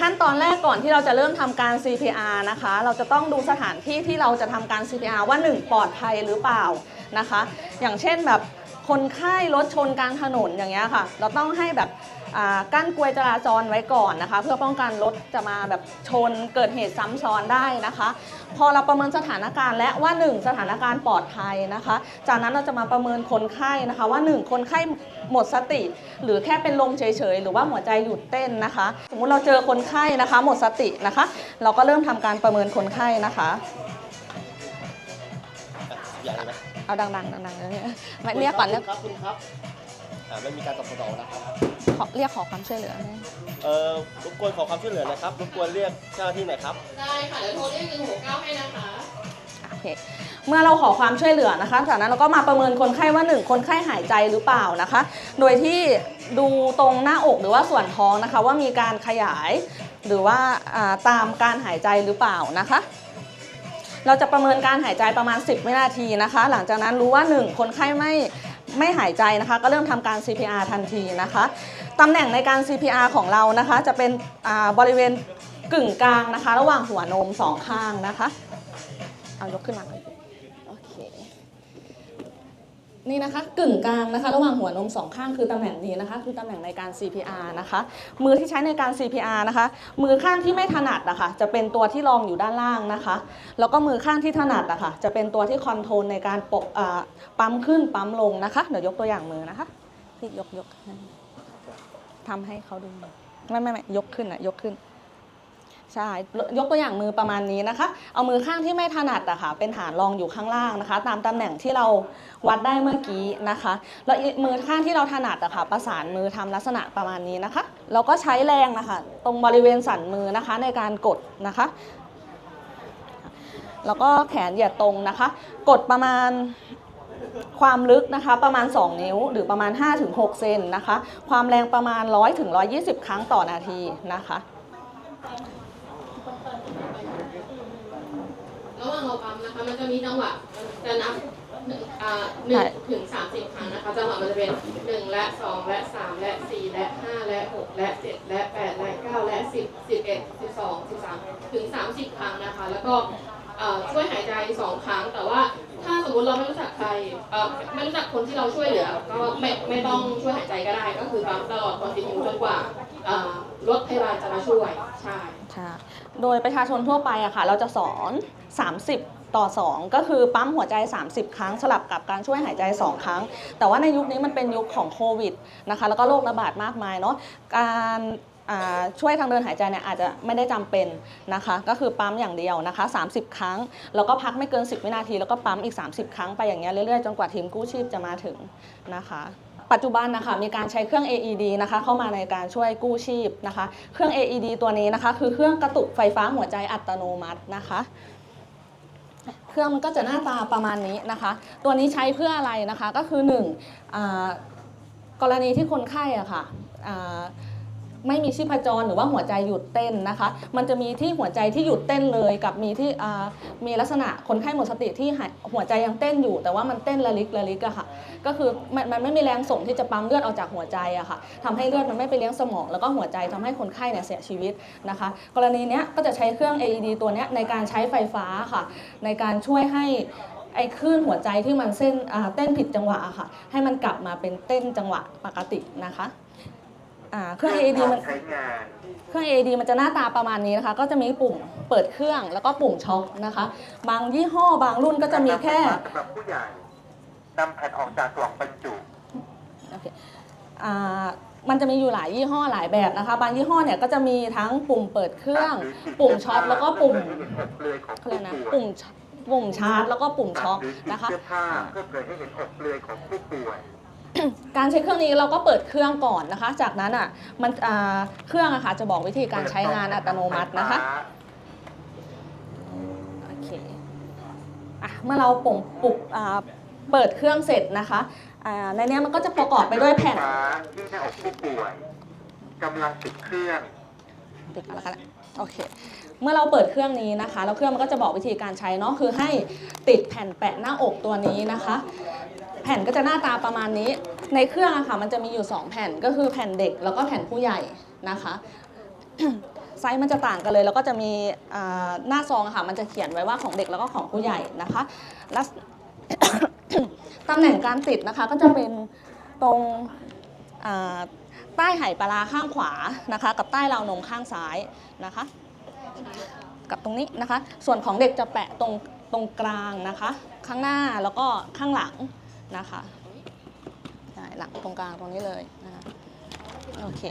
ขั้นตอนแรกก่อนที่เราจะเริ่มทำการ CPR นะคะ เราจะต้องดูสถานที่ที่เราจะทำการ CPR ว่า 1 ปลอดภัยหรือเปล่านะคะ อย่างเช่นแบบคนไข้รถชนกลางถนนอย่างเงี้ยค่ะ เราต้องให้แบบ กั้นกลวยจราจรไว้ก่อนนะคะ เพื่อป้องกันรถจะมาแบบชนเกิดเหตุซ้ำซ้อนได้นะคะ พอเราประเมินสถานการณ์และว่า 1 สถานการณ์ปลอดภัยนะคะ จากนั้นเราจะมาประเมินคนไข้นะคะ ว่า 1 คนไข้หมดสติ หรือแค่เป็นลมเฉยๆ หรือว่าหัวใจหยุดเต้นนะคะ สมมุติเราเจอคนไข้นะคะ หมดสตินะคะ เราก็เริ่มทำการประเมินคนไข้นะคะอย่างไรไหมเอาดังๆดังๆเลยไม่เรียกก่อนเรียกครับคุณครับ อ่าไม่มีการตอบสนองนะครับขอเรียกขอความช่วยเหลือไหมเอ่อรบกวนขอความช่วยเหลือหนะครับรบกวนเรียกเจ้าหน้าที่หน่อยครับ ได้ค่ะเดี๋ยวโทรเรียกหนึ่งหกเก้าให้นะคะ โอเค เมื่อเราขอความช่วยเหลือนะคะ จากนั้นเราก็มาประเมินคนไข้ว่า 1 คนไข้หายใจหรือเปล่านะคะ โดยที่ดูตรงหน้าอกหรือว่าส่วนท้องนะคะ ว่ามีการขยาย หรือว่าอ่าตามการหายใจหรือเปล่านะคะ เราจะประเมินการหายใจประมาณ 10 วินาทีนะคะ หลังจากนั้นรู้ว่า 1 คนไข้ไม่ ไม่หายใจนะคะ ก็เริ่มทำการ CPR ทันทีนะคะตำแหน่งในการ CPR ของเรานะคะ จะเป็นบริเวณกึ่งกลางนะคะ ระหว่างหัวนมสองข้างนะคะเอายกขึ้นมาก่อนโอเค นี่นะคะกึ่งกลางนะคะ ระหว่างหัวนมสองข้างคือตำแหน่งนี้นะคะ คือตำแหน่งในการ CPR นะคะ มือที่ใช้ในการ CPR นะคะ มือข้างที่ไม่ถนัดอะคะจะเป็นตัวที่รองอยู่ด้านล่างนะคะ แล้วก็มือข้างที่ถนัดอะคะจะเป็นตัวที่คอนโทรลในการปกปั๊มขึ้นปั๊มลงนะคะเดี๋ยวยกตัวอย่างมือนะคะพี่ยกยกทำให้เขาดูไม่ไม่ไม่ยกขึ้นอะยกขึ้น ใช่ยกตัวอย่างมือประมาณนี้นะคะ เอามือข้างที่ไม่ถนัดอะค่ะเป็นฐานรองอยู่ข้างล่างนะคะ ตามตำแหน่งที่เราวัดได้เมื่อกี้นะคะ แล้วมือข้างที่เราถนัดอะค่ะประสานมือทำลักษณะประมาณนี้นะคะแล้วก็ใช้แรงนะคะ ตรงบริเวณสันมือนะคะในการกดนะคะ แล้วก็แขนเหยียดตรงนะคะ กดประมาณความลึกนะคะประมาณ 2 นิ้วหรือประมาณ 5-6 เซนนะคะ ความแรงประมาณ 100-120 ครั้งต่อนาทีนะคะ ระหว่างเราปั๊มนะคะ มันจะมีจังหวะจะนับหนึ่งอ่าหนึ่งถึงสามสิบครั้งนะคะ จังหวะมันจะเป็นหนึ่งและสองและสามและสี่และห้าและหกและเจ็ดและแปดและเก้าและสิบสิบเอ็ดสิบสองสิบสามถึงสามสิบครั้งนะคะ แล้วก็เอ่อช่วยหายใจสองครั้งแต่ว่า ถ้าสมมติเราไม่รู้จักใครเอ่อไม่รู้จักคนที่เราช่วยเหลือ ก็ไม่ไม่ต้องช่วยหายใจก็ได้ ก็คือปั๊มตลอดคอนติเนียจนกว่าเอ่อรถพยาบาลจะมาช่วย ใช่ ค่ะ โดยประชาชนทั่วไปอะค่ะ เราจะสอน 30 ต่อ 2 ก็คือปั๊มหัวใจ 30 ครั้งสลับกับการช่วยหายใจ 2 ครั้ง แต่ว่าในยุคนี้มันเป็นยุคของโควิดนะคะ แล้วก็โรคระบาดมากมายเนาะ การ ช่วยทางเดินหายใจเนี่ยอาจจะไม่ได้จำเป็นนะคะ ก็คือปั๊มอย่างเดียวนะคะ 30 ครั้ง แล้วก็พักไม่เกิน 10 วินาที แล้วก็ปั๊มอีก 30 ครั้งไปอย่างเงี้ยเรื่อยๆ จนกว่าทีมกู้ชีพจะมาถึงนะคะปัจจุบันนะคะมีการใช้เครื่อง AED นะคะเข้ามาในการช่วยกู้ชีพนะคะ เครื่อง AED ตัวนี้นะคะ คือเครื่องกระตุกไฟฟ้าหัวใจอัตโนมัตินะคะ เครื่องมันก็จะหน้าตาประมาณนี้นะคะ ตัวนี้ใช้เพื่ออะไรนะคะก็คือหนึ่งกรณีที่คนไข้อะค่ะอ่า ไม่มีชีพจรหรือว่าหัวใจหยุดเต้นนะคะ มันจะมีที่หัวใจที่หยุดเต้นเลย กับมีที่มีลักษณะคนไข้หมดสติที่หัวใจยังเต้นอยู่ แต่ว่ามันเต้นระลิกระลิกอะค่ะ ก็คือมันมันไม่มีแรงส่งที่จะปั๊มเลือดออกจากหัวใจอะค่ะทำให้เลือดมันไม่ไปเลี้ยงสมอง แล้วก็หัวใจทำให้คนไข้เนี่ยเสียชีวิตนะคะ กรณีเนี้ยก็จะใช้เครื่อง AED ตัวเนี้ยในการใช้ไฟฟ้าค่ะ ในการช่วยให้ไอ้คลื่นหัวใจที่มันเส้นเต้นผิดจังหวะอะค่ะ ให้มันกลับมาเป็นเต้นจังหวะปกตินะคะ อ่าเครื่อง AED มัน ใช้งานเครื่อง AED มันจะหน้าตาประมาณนี้นะคะ ก็จะมีปุ่มเปิดเครื่องแล้วก็ปุ่มช็อคนะคะ บางยี่ห้อบางรุ่นก็จะมีแค่สำหรับผู้ใหญ่นำแผ่นออกจากกล่องบรรจุโอเคอ่ามันจะมีอยู่หลายยี่ห้อหลายแบบนะคะ บางยี่ห้อเนี่ยก็จะมีทั้งปุ่มเปิดเครื่อง ปุ่มช็อตแล้วก็ปุ่มเพื่อให้เห็นอกเปลือยของเขาผู้เรียกนะป่วยปุ่มช็อตปุ่มชาร์จแล้วก็ปุ่มช็อคหรือนะคะ เสื้อผ้าเพื่อเผยให้เห็นอกเปลือยของผู้ป่วย การใช้เครื่องนี้เราก็เปิดเครื่องก่อนนะคะ จากนั้นอะมันอ่าเครื่องอะค่ะจะบอกวิธีการใช้งานอัตโนมัตินะคะโอเคอะเมื่อเราปุ่มปุบอ่าเปิดเครื่องเสร็จนะคะอ่าในเนี้ยมันก็จะประกอบไปด้วยแผ่นฟ้าที่หน้าอกผู้ป่วยกำลังติดเครื่องติดก่อนแล้วกันนะโอเค เมื่อเราเปิดเครื่องนี้นะคะ แล้วเครื่องมันก็จะบอกวิธีการใช้เนาะ คือให้ติดแผ่นแปะหน้าอกตัวนี้นะคะ แผ่นก็จะหน้าตาประมาณนี้ ในเครื่องอะค่ะมันจะมีอยู่ 2 แผ่นก็คือแผ่นเด็กแล้วก็แผ่นผู้ใหญ่นะคะ ไซส์มันจะต่างกันเลย แล้วก็จะมีหน้าซองอะค่ะมันจะเขียนไว้ว่าของเด็กแล้วก็ของผู้ใหญ่นะคะแล้วตำแหน่งการติดนะคะก็จะเป็นตรงใต้ไหปลาร้าข้างขวานะคะ กับใต้ราวนมข้างซ้ายนะคะ กับตรงนี้นะคะ ส่วนของเด็กจะแปะตรงตรงกลางนะคะ ข้างหน้าแล้วก็ข้างหลัง นะคะใช่หลังตรงกลางตรงนี้เลยนะคะโอเค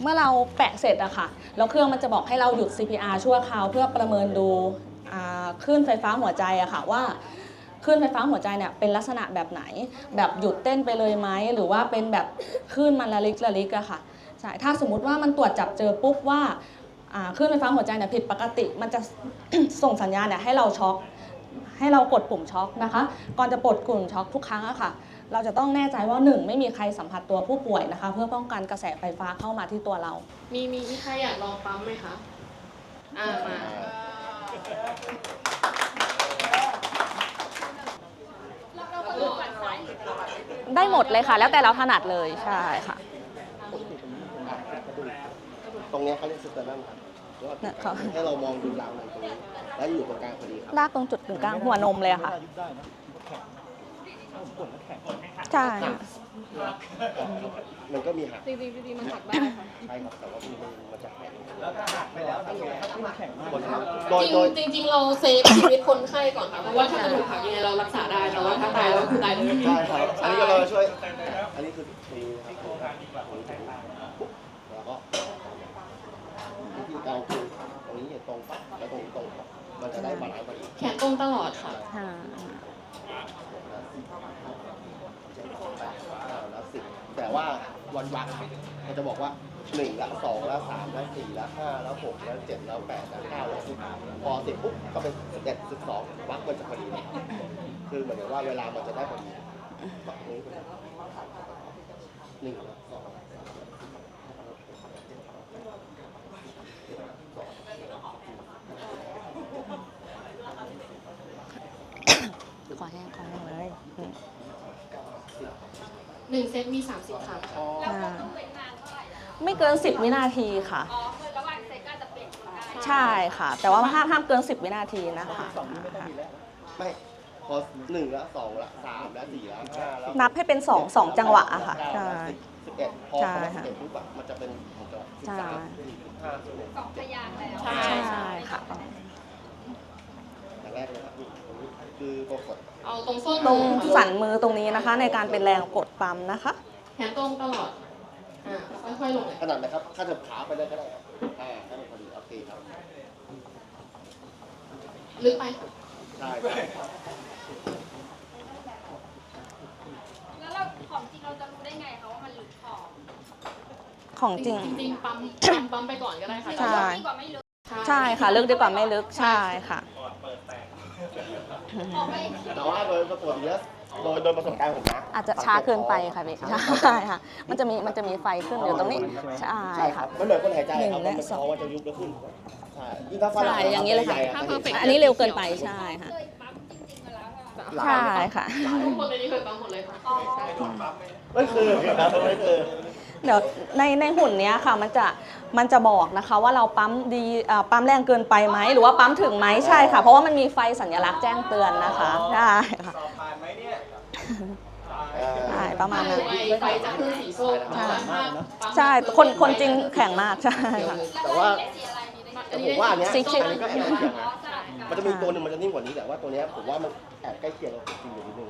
เมื่อเราแปะเสร็จอะค่ะแล้วเครื่องมันจะบอกให้เราหยุด CPR ชั่วคราวเพื่อประเมินดูคลื่นไฟฟ้าหัวใจอะค่ะว่าคลื่นไฟฟ้าหัวใจเนี่ยเป็นลักษณะแบบไหน แบบหยุดเต้นไปเลยไหมหรือว่าเป็นแบบคลื่นมันละลิกละลิกอะค่ะใช่ถ้าสมมุติว่ามันตรวจจับเจอปุ๊บว่าอ่าคลื่นไฟฟ้าหัวใจเนี่ยผิดปกติ มันจะส่งสัญญาณเนี่ยให้เราช็อก ให้เรากดปุ่มช็อกนะคะ ก่อนจะปลดกลุ่มช็อกทุกครั้งอะค่ะ เราจะต้องแน่ใจว่าหนึ่งไม่มีใครสัมผัสตัวผู้ป่วยนะคะ เพื่อป้องกันกระแสไฟฟ้าเข้ามาที่ตัวเรามีมีมีใครอยากลองปั๊มไหมคะ อ่ามาได้หมดเลยค่ะ แล้วแต่เราถนัดเลยใช่ค่ะ ตรงเนี้ยเขาเรียกสเตอร์นัมครับหรือว่าเนี่ยเขาให้เรามองดูราวหนังตรงนี้แล้วอยู่ตรงกลางพอดีครับลากตรงจุดกึ่งกลางหัวนมเลยอะค่ะยุบได้นะแข็งผมกดแล้วแข็งใช่มันก็มีหักจริงๆจริงๆมันหักได้ค่ะใช่ครับแต่ว่ามันมันจะแข็งไม่แล้วทำไงครับแข็งมากหมดครับโดยโดยจริงจริง ๆ เราเซฟชีวิตคนไข้ก่อนค่ะเพราะว่าถ้าจะถูกหักยังไงเรารักษาได้แต่ว่าถ้าตายแล้วก็คือตายเลยใช่ครับอันนี้ก็เราช่วย อันนี้คือตรงนี้นะครับปุ๊บแล้วก็วิธี การคือตรงนี้อย่าตรงปั๊บแล้วตรงนี้ตรงปั๊บมันจะได้บาลานซ์พอดีแขนตรงตลอดค่ะ ค่ะแล้วสิบแต่ว่าวันวักมันจะบอกว่าหนึ่งละสองละสามละสี่ละห้าละหกละเจ็ดละแปดละเก้าละสิบพอสิบปุ๊บก็เป็นสิบเอ็ดสิบสองวักมันจะพอดีเลยคือเหมือนกับว่าเวลามันจะได้พอดีแบบนี้หนึ่งละสอง ขอแห้งขอแห้งเลยอืม หนึ่งเซตมี 30ครั้งค่ะอ่าไม่เกิน 10 วินาทีค่ะใช่ค่ะ แต่ว่าห้ามห้ามเกิน 10 วินาทีนะคะไม่พอหนึ่งละสองละสามละสี่ละห้าละนับให้เป็น2 2จังหวะอะค่ะเก้าใช่ละสิบสิบเอ็ดพอใช่คำว่าสิค่ะบเอ็ดปุ๊บอะมันจะเป็นของจังหวะสิบใช่สามสี่สิบห้าสิบหกใช่ใช่ค่ะ อย่างแรกเลยครับนี่ตรงนี้คือปรากฏ เอาตรงส้นตรงมือสันมือตรงนี้นะคะ ในการเป็นแรงกดปั๊มนะคะ แขนตรงตลอด อ่าค่อยๆลงเลยขนาดไหนครับถ้าจะขาไปเลยก็ได้ครับอ่าให้มันพอดีโอเคครับลึกไปใช่แล้วเราของจริงเราจะรู้ได้ไงคะว่ามันลึกพอของจริงจริงๆปั๊มปั๊มปั๊มไปก่อนก็ได้ค่ะใช่ ดีกว่าไม่ลึกใช่ค่ะ ลึกดีกว่าไม่ลึกใช่ค่ะออกไป แต่ว่าโดยปกติแล้วโดยโดยประสบการณ์ผมนะอาจจะช้าเกินไปค่ะพี่ใช่ค่ะมันจะมีมันจะมีไฟขึ้นอยู่ตรงนี้ใช่ใช่ครัค่ะบมันเหมือนคนหายใจครับหนึ่งและมันสองท้องมันจะยุบแล้วขึ้นใช่ยิ่งถ้าฝรั่งใช่อย่างนี้เลยค่ะใหญ่ๆถ้าจะ perfect อันนี้เร็วเกินไปใช่ค่ะเคยปั๊มจริงๆมาแล้วค่ะหลายใช่ค่ะทุกคนในนี้เคยปั๊มหมดเลยค่ะใช่ไม่คือครับไม่คือ เดี๋ยวในในหุ่นเนี้ยค่ะมันจะมันจะบอกนะคะว่าเราปั๊มดีอ่าปั๊มแรงเกินไปไหมหรือว่าปั๊มถึงไหมใช่ค่ะ เพราะว่ามันมีไฟสัญลักษณ์แจ้งเตือนนะคะใช่ค่ะผ่านไหมเนี่ยใช่ประมาณนั้น ไฟไฟจะขึ้นสีส้มใช่แต่ถ้าปั๊มใช่คนคนจริงแข็งมากใช่ค่ะ แต่ว่าได้สีอะไรมีได้แต่ผมว่าอันเนี้ยสีเขียว อันนี้ก็แอบเคียงอ๋อนะสลับกัน มันจะมีตัวหนึ่งมันจะนิ่งกว่านี้แต่ว่าตัวเนี้ยผมว่ามันแอบใกล้เคียงกับจริงอยู่นิดนึง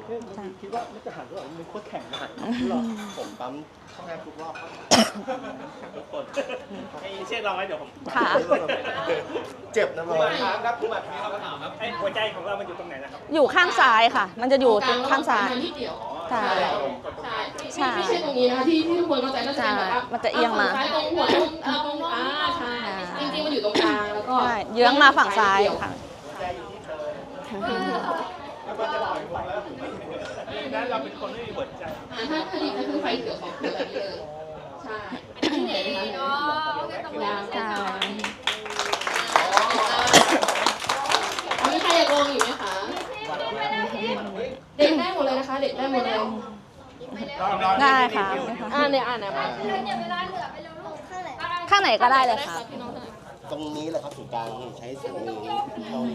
คิดว่ามันจะหันด้วยมันโคตรแข็งนะผมปั๊มแทบทุกรอบครับทุกคนให้เช็คเราไว้เดี๋ยวผมค่ะเจ็บนะมันครับคุณหมัดมีคำถามครับไอ้หัวใจของเรามันอยู่ตรงไหนนะครับอยู่ข้างซ้ายค่ะ มันจะอยู่ข้างซ้าย ที่เกี่ยวใช่ใช่ไม่ใช่ตรงนี้นะคะที่ที่ทุกคนเข้าใจน่าจะเป็นแบบว่ามันจะเอียงมาฝั่ซ้ายตรงหัวนมอ่าตรงอ่าใช่จริงๆมันอยู่ตรงกลางแล้วก็ใช่เยื้องมาฝั่งซ้ายค่ะ นั้นเราเป็นคนไม่มีหัวใจ อ่าถ้าคดีก็คือไฟเขียวของคือแบบนี้เลยใช่ที่ไหนนะคะอ๋อโอเคตรงนี้ใช่ มีใครอยากลองอีกไหมคะ เด็กได้หมดเลยนะคะ เด็กได้หมดเลย ได้ค่ะอ่าเนี่ยอ่านนะมาเดี๋ยวเวลาเหลือไปแล้วลูกข้างไหนข้างไหนก็ได้เลยค่ะพี่น้องได้ตรงนี้แหละครับศูนย์กลางนี่ใช้สันนี้เข้าที่ตรงนี้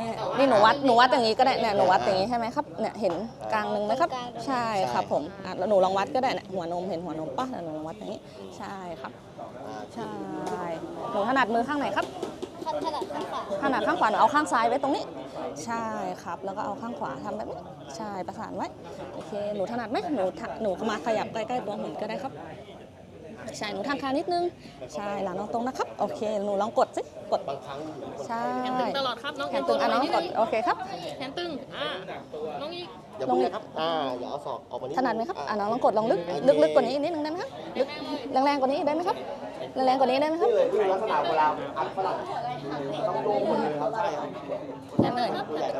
นี่นี่หนูวัดหนูวัดอย่างนี้ก็ได้เนี่ยหนูวัดอย่างนี้ใช่ไหมครับเนี่ยเห็นกลางหนึ่งไหมครับ ใช่ครับผมอะแล้วหนูลองวัดก็ได้เนี่ยหัวนมเห็นหัวนมป่ะแล้วหนูลองวัดอย่างนี้ ใช่ครับอ่าใช่หนูถนัดมือข้างไหนครับ ถนัดข้างขวาถนัดข้างขวาหนูเอาข้างซ้ายไว้ตรงนี้ ใช่ครับ แล้วก็เอาข้างขวาทำแบบนี้ ใช่ประสานไว้ โอเค หนูถนัดไหมหนูทะหนูมาขยับใกล้ๆตัวหุ่นก็ได้ครับ ใช่ หนูทางคานิดนึง ใช่ หลังน้องตรงนะครับ โอเค หนูลองกดสิ กดบางครั้งใช่แขนตึงตลอดครับ น้องแขนตึงอะน้องกด โอเคครับ แขนตึง อ่า น้องอีกอย่าพูดนะครับ อ่า อย่าเอาศอกออกมานิดถนัดไหมครับ อะน้องลองกดลองลึก ลึกลึกกว่านี้อีกนิดนึงได้ไหมครับ ลึกแรงๆกว่านี้ได้ไหมครับ แรงๆกว่านี้ได้ไหมครับนี่เลยคือลักษณะเวลาอัดฝรั่งต้องโดนหมดเลยครับใช่ครับแขนเลย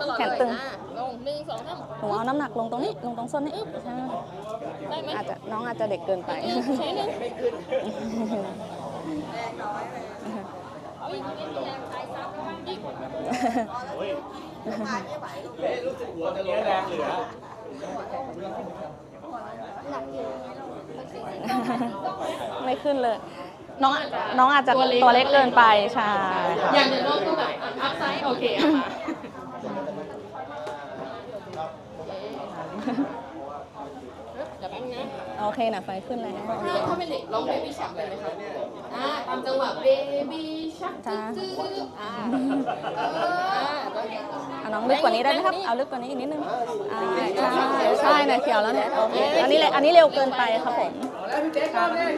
ตลอดแขนตึงเลยอะลงหนึ่งสองสามหนูเอาน้ำหนักลงตรงนี้ ลงตรงส้นนี้ใช่ได้ไหมอาจจะน้องอาจจะเด็กเกินไป ใช้หนึ่งเอาอีกนิดนึงแรงซ้ายซ้ำอีกไม่ขึ้นเลย น้องน้องอาจจะตัวเล็กเกินไปใช่ค่ะอย่างเดี๋ยวน้องก็แบบอัพไซด์โอเคอะค่ะเดี๋ยวแป๊บนึงนะโอเคนะไฟขึ้นแล้วถ้าถ้าเป็นเด็กร้องเบบี้ชักได้ไหมคะอ่าตามจังหวะเบบี้ชักจ้าจื้ออ่าเออเอาน้องลึกกว่านี้ได้ไหมครับ เอาลึกกว่านี้อีกนิดนึงอ่าใช่ใช่เนี่ยเขียวแล้วเนี่ยโอเคอันนี้เลยอันนี้เร็วเกินไปครับผม หนึ่ง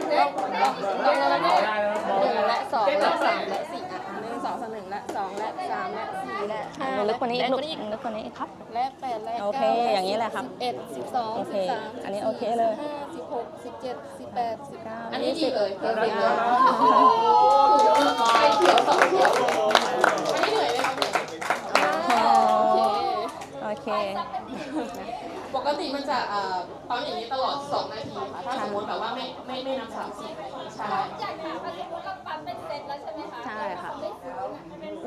และสองและสามและสี่อะหนึ่งสองสามหนึ่งและสองและสามและสี่และห้าหนูลึกกว่านี้อีกละลูกอีกลึกกว่านี้อีกครับ และแปดและโอเคอย่างนี้แหละครับสิบเอ็ดสิบสองโอเคสิบสามอันนี้โอเคเลย สิบห้าสิบหกสิบเจ็ดสิบแปดสิบเก้าอันนี้ดีเลยเพอร์เฟกต์อ่าไปเขียวสองเขียวอันนี้เหนื่อยไหมครับเนี่ยโอเคโอเค ปกติมันจะเอ่อปั๊มอย่างนี้ตลอด 2 นาทีค่ะถ้าสมมติแบบว่าไม่ไม่ไม่นับสามสิบใช่ อยากถามว่าสมมติเราปั๊มเป็นเซตแล้วใช่ไหมคะใช่ค่ะ ไม่ซื้อ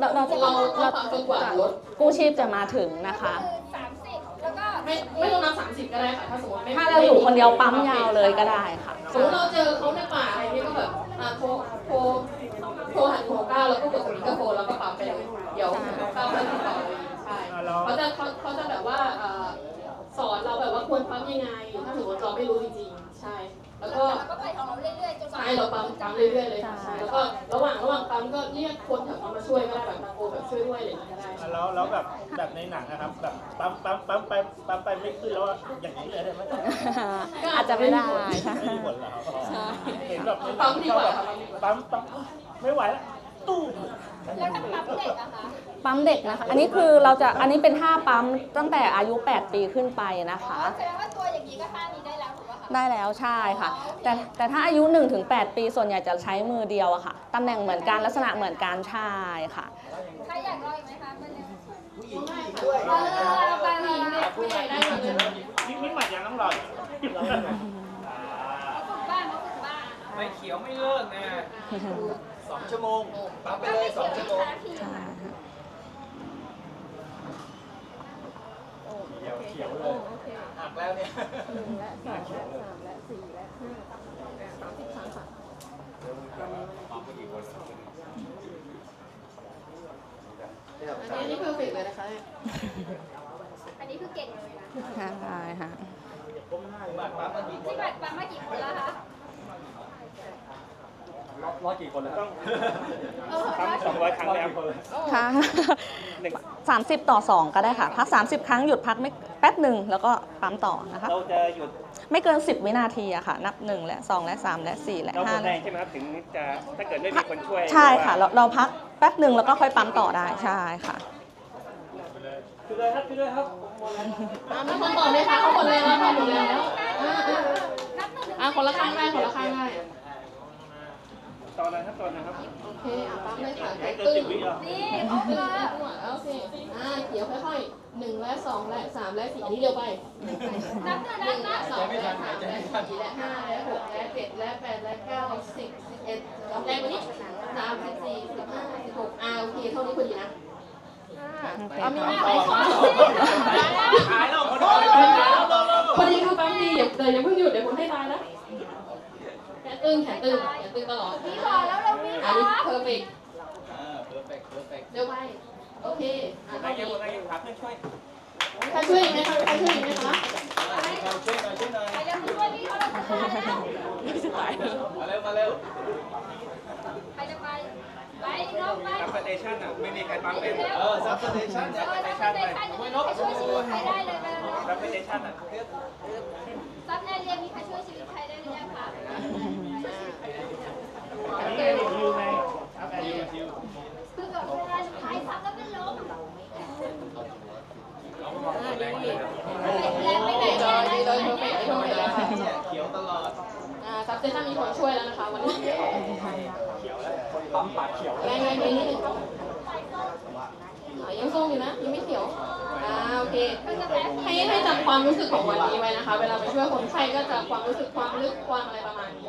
น่ะเราเราจะเราเราปั๊มจนกว่ารถ กู้ชีพจะมาถึงนะคะ คือสามสิบแล้วก็ไม่ไม่ต้องนับ30ก็ได้ค่ะถ้าสมมติไม่ถ้าเราอยู่คนเดียวปั๊มยาวเลยก็ได้ค่ะ สมมติเราเจอเขาในป่าอะไรนี้ก็แบบอ่าโทรโทรโทรหันหัวก้าวแล้วก็กด เราปั๊มปั๊มเรื่อยๆเลยค่ะใช่แล้วก็ระหว่างระหว่างปั๊มก็เรียกคนแถวนั้นมาช่วยก็ได้แบบตะโกนแบบช่วยด้วยอะไรอย่างเงี้ยก็ได้ แล้วแล้วแบบแบบในหนังนะครับแบบปั๊มปั๊มปั๊มไปปั๊มไปไม่ขึ้นแล้วอะอย่างนี้เลยได้ไหมอาจจะไม่ได้ใช่ไม่มีผลเหรอครับใช่เห็นแบบในหนัปั๊งมดีเขากว่าแบบค่ะปั๊มดีกว่า ปั๊มปั๊มไม่ไหวแล้วตู้มแล้วถ้าปั๊มเด็กอะคะ ปั๊มเด็กนะคะ อันนี้คือเราจะอันนี้เป็นท่าปั๊มตั้งแต่อายุ 8 ปีขึ้นไปนะคะ แสดงว่าตัวอย่างนี้ก็ท่านี้ ได้แล้วถูกป่ะคะได้แล้วใช่ค่ะ แต่แต่ถ้าอายุ 1-8 ปีส่วนใหญ่จะใช้มือเดียวอะค่ะตำแหน่งเหมือนกันลักษณะเหมือนกันใช่ค่ะใครอยากลองอีกไหมคะมาเร็วด้วยเออเอาไปเลยนะผู้ใหญ่ได้หมดเลยนี่นี่หมัดยังต้องรออีกฝึกบ้านเขาฝึกบ้านไม่เขียวไม่เลิกนะสองชั่วโมงปั๊มไปเลยสองชั่วโมงใช่ค่ะเขียวเขียวเลยหักแล้วเนี่ย อันนี้นี่เพอร์เฟกต์เลยนะคะเนี่ย อันนี้คือเก่งเลยนะ ใช่ค่ะบัตรปั๊มมันกี่คที่นบัตรปั๊มมากี่คนแล้วคะร้อยกี่คนแล้วต้องปั๊มสองร้อยครั้งแล้วค่ะสามสิบต่อสองก็ได้ค่ะ พัก30ครั้งหยุดพักไม่แป๊บหนึ่งแล้วก็ปั๊มต่อนะคะ เราจะหยุดไม่เกิน10วินาทีอะค่ะ นับ1และ2และ3และ4และเราหมด5แรงใช่ไหมครับถึงจะถ้าเกิดไม่มีคนช่วย ใช่ค่ะเราเราพักแป๊บหนึ่งแล้วก็ค่อยปั๊มต่อได้ใช่ค่ะคือเลยครับคือเลยครับ อะมีคนต่อไหมคะเขาหมดแล้วค่ะหมดแล้วอะอะนับหนึ่งถึงอะคนละข้างได้คนละข้างได้ตอนนั้นครับตอนนั้นครับโอเคอะปั๊มเลยค่ะให้เกินตึ้สิงบวิเหรอนี่โอโอเคเคโอเคอ่าเขียวค่อยๆหนึ่งและสองและสามและสี่อันนี้เร็วไปนับหนึ่งหนันึ่บงนัและบสองและสามและสี่และห้าและหกและเจ็ดและแปดและเก้าสิบสิบเอ็ดสองแรงกว่านี้สามสิบสี่สิบห้าสิบหกอ่าโอเคเท่านี้พอดีนะ ปั๊มมีห้าไปหายแล้วคนพอดีคือปั๊มดีอย่าแต่อย่าเพิ่งหยุดเดี๋ยวผมให้ตายนะแขนตึงแขนตึงแขนตึงตลอดพี่ขอแล้วเราพี่ขอันอนี้เพอร์เฟกเร็วไปโอเคอะได้เท่ายังนี้ได้ยังครับเพื่อนช่วยใครช่วยอีกไหมคะใครช่วยอีกไหมคะ เราช่วยหน่อยช่วยหน่อยไปเร็วช่วยพี่เขา เราจะตายมาเร็วมาเร็วไปจะไปไปน้องไปซับสเตชันอะไม่มีใครปั๊มเป็นเออซับสเตชันซับสเตชันไปช่วยชีวิตใครได้เลยไปซับสเตชันอะซับแอร์เรียมีใครช่วยชีวิตใครได้หรือยังคะอันนี้ไงยูไงครับแอนยูยู ปั๊มปากเขียวแรงแรงนิดนึงอ่ายังส้มอยู่นะ ยังไม่เขียว อ่าโอเค ให้ให้จำความรู้สึกของวันนี้ไว้นะคะ เวลาไปช่วยคนไข้ก็จะความรู้สึกความลึกความอะไรประมาณนี้